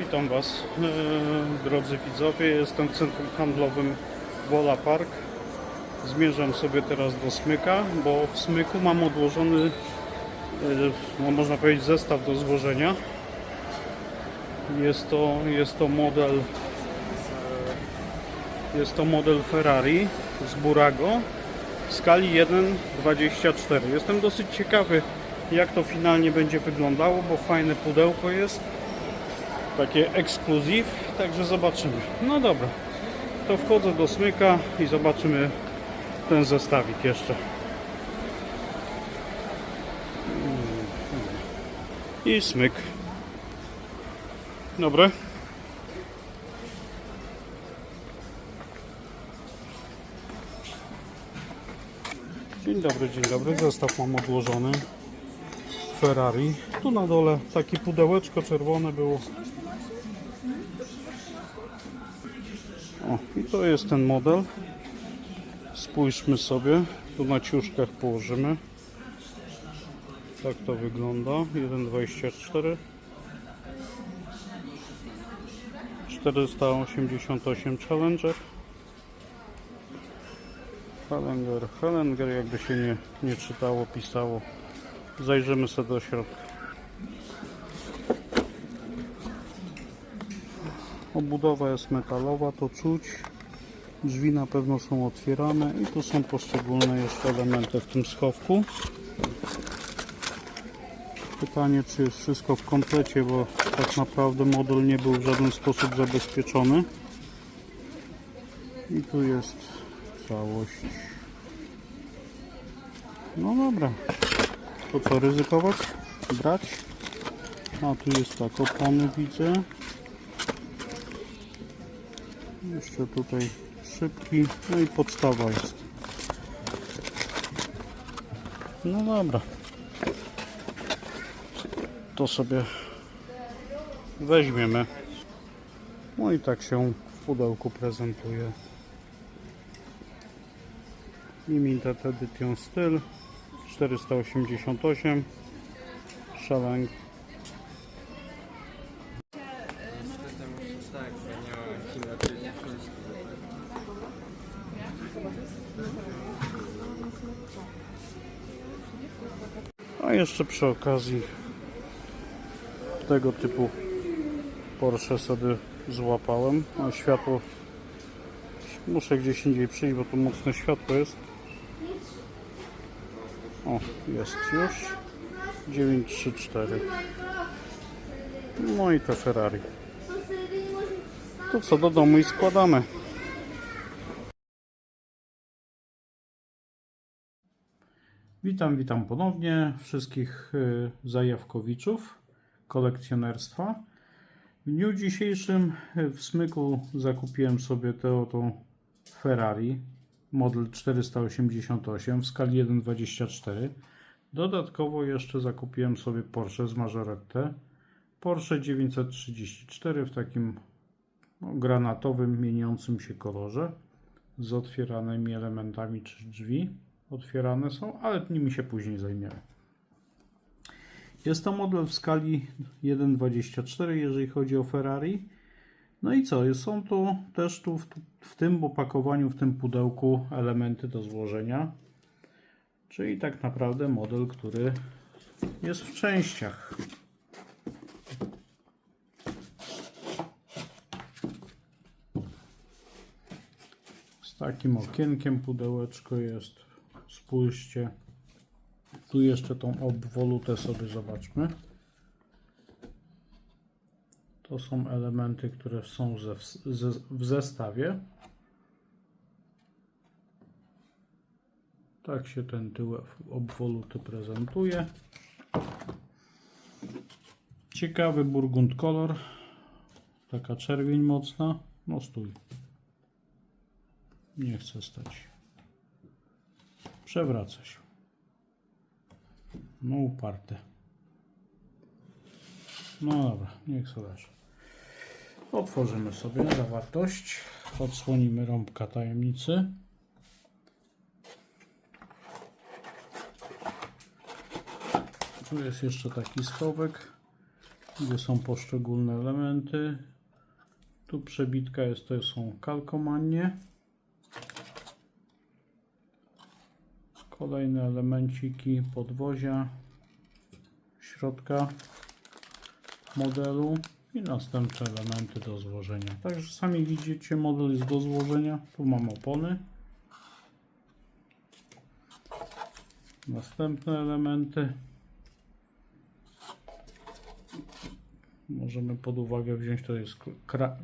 Witam Was, e, drodzy widzowie. Jestem w centrum handlowym Wola Park. Zmierzam sobie teraz do Smyka, bo w Smyku mam odłożony, e, no można powiedzieć, zestaw do złożenia. Jest to, jest to model jest to model Ferrari z Burago w skali 1.24. Jestem dosyć ciekawy, jak to finalnie będzie wyglądało, bo fajne pudełko jest takie ekskluzyw, także zobaczymy. No dobra, to wchodzę do smyka i zobaczymy ten zestawik jeszcze. I smyk. Dobre. Dzień dobry, dzień dobry. Zestaw mam odłożony. Ferrari. Tu na dole takie pudełeczko czerwone było. O, i to jest ten model. Spójrzmy sobie. Tu na ciuszkach położymy. Tak to wygląda. 1,24 488 Challenger Hellenger, Hellenger jakby się nie, nie czytało, pisało Zajrzymy sobie do środka Obudowa jest metalowa, to czuć Drzwi na pewno są otwierane i tu są poszczególne jeszcze elementy w tym schowku Pytanie, czy jest wszystko w komplecie, bo tak naprawdę model nie był w żaden sposób zabezpieczony. I tu jest całość. No dobra. To co, ryzykować? Brać? A tu jest tak, opony widzę. Jeszcze tutaj szybki. No i podstawa jest. No dobra to sobie weźmiemy. No i tak się w pudełku prezentuje. Limited Edition Styl 488 Szalenk jeszcze przy okazji tego typu Porsche sobie złapałem. A światło muszę gdzieś indziej przyjść, bo tu mocne światło jest. O, jest już. 934. No i to Ferrari. To co do domu i składamy. Witam, witam ponownie wszystkich y, zajawkowiczów kolekcjonerstwa. W dniu dzisiejszym y, w Smyku zakupiłem sobie tę oto Ferrari model 488 w skali 1.24. Dodatkowo jeszcze zakupiłem sobie Porsche z Majorette. Porsche 934 w takim no, granatowym, mieniącym się kolorze z otwieranymi elementami czy drzwi otwierane są, ale nimi się później zajmiemy. Jest to model w skali 1.24, jeżeli chodzi o Ferrari. No i co? Są to też tu w, w tym opakowaniu, w tym pudełku elementy do złożenia. Czyli tak naprawdę model, który jest w częściach. Z takim okienkiem pudełeczko jest. Spójrzcie. Tu jeszcze tą obwolutę sobie zobaczmy. To są elementy, które są ze, ze, w zestawie. Tak się ten tył obwoluty prezentuje. Ciekawy burgund kolor. Taka czerwień mocna. No stój. Nie chcę stać. Przewraca się. No uparte. No dobra, niech sobie. Otworzymy sobie zawartość. Odsłonimy rąbka tajemnicy. Tu jest jeszcze taki schowek. gdzie są poszczególne elementy. Tu przebitka jest, to są kalkomanie. Kolejne elemenciki podwozia, środka modelu i następne elementy do złożenia. Także sami widzicie, model jest do złożenia. Tu mam opony. Następne elementy. Możemy pod uwagę wziąć, to jest kra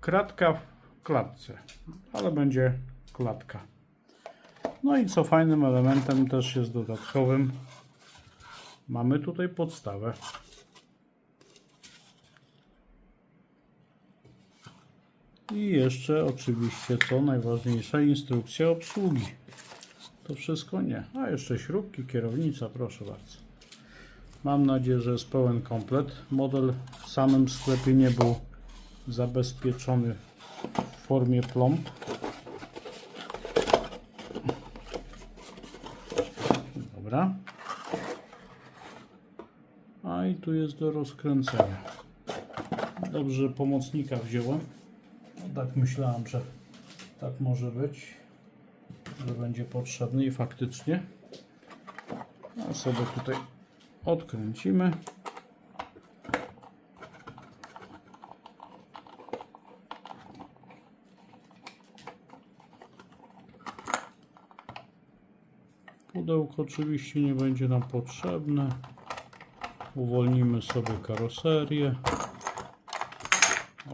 kratka w klatce, ale będzie klatka. No i co fajnym elementem też jest dodatkowym, mamy tutaj podstawę. I jeszcze oczywiście co najważniejsza instrukcja obsługi. To wszystko nie. A jeszcze śrubki, kierownica, proszę bardzo. Mam nadzieję, że jest pełen komplet. Model w samym sklepie nie był zabezpieczony w formie plomb. Dobra. A i tu jest do rozkręcenia. Dobrze, pomocnika wziąłem. No, tak myślałem, że tak może być, że będzie potrzebny i faktycznie. A sobie tutaj odkręcimy. Pudełko oczywiście nie będzie nam potrzebne. Uwolnimy sobie karoserię.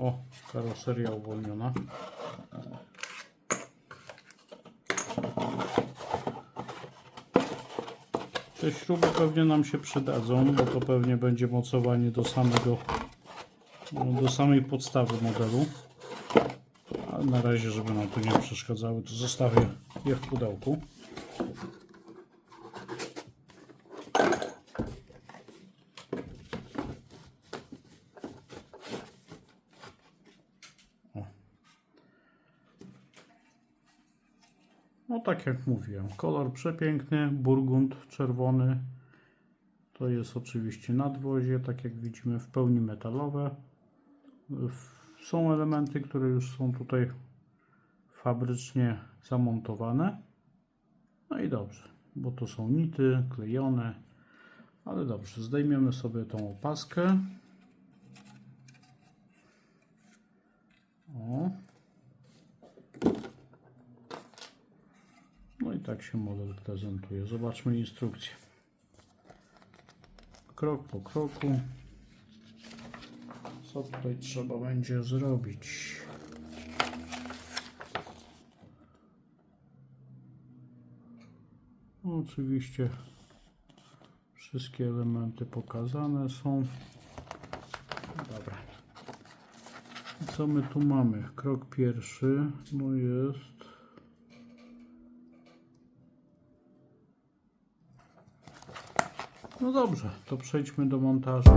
O, karoseria uwolniona. Te śruby pewnie nam się przydadzą, bo to pewnie będzie mocowanie do samego do samej podstawy modelu. Ale na razie, żeby nam tu nie przeszkadzały, to zostawię je w pudełku. No tak jak mówiłem, kolor przepiękny, burgund czerwony. To jest oczywiście nadwozie, tak jak widzimy w pełni metalowe. Są elementy, które już są tutaj fabrycznie zamontowane. No i dobrze, bo to są nity klejone. Ale dobrze, zdejmiemy sobie tą opaskę. O. No i tak się model prezentuje. Zobaczmy instrukcję. Krok po kroku. Co tutaj trzeba będzie zrobić? No, oczywiście wszystkie elementy pokazane są. Dobra. Co my tu mamy? Krok pierwszy, no jest No dobrze, to przejdźmy do montażu.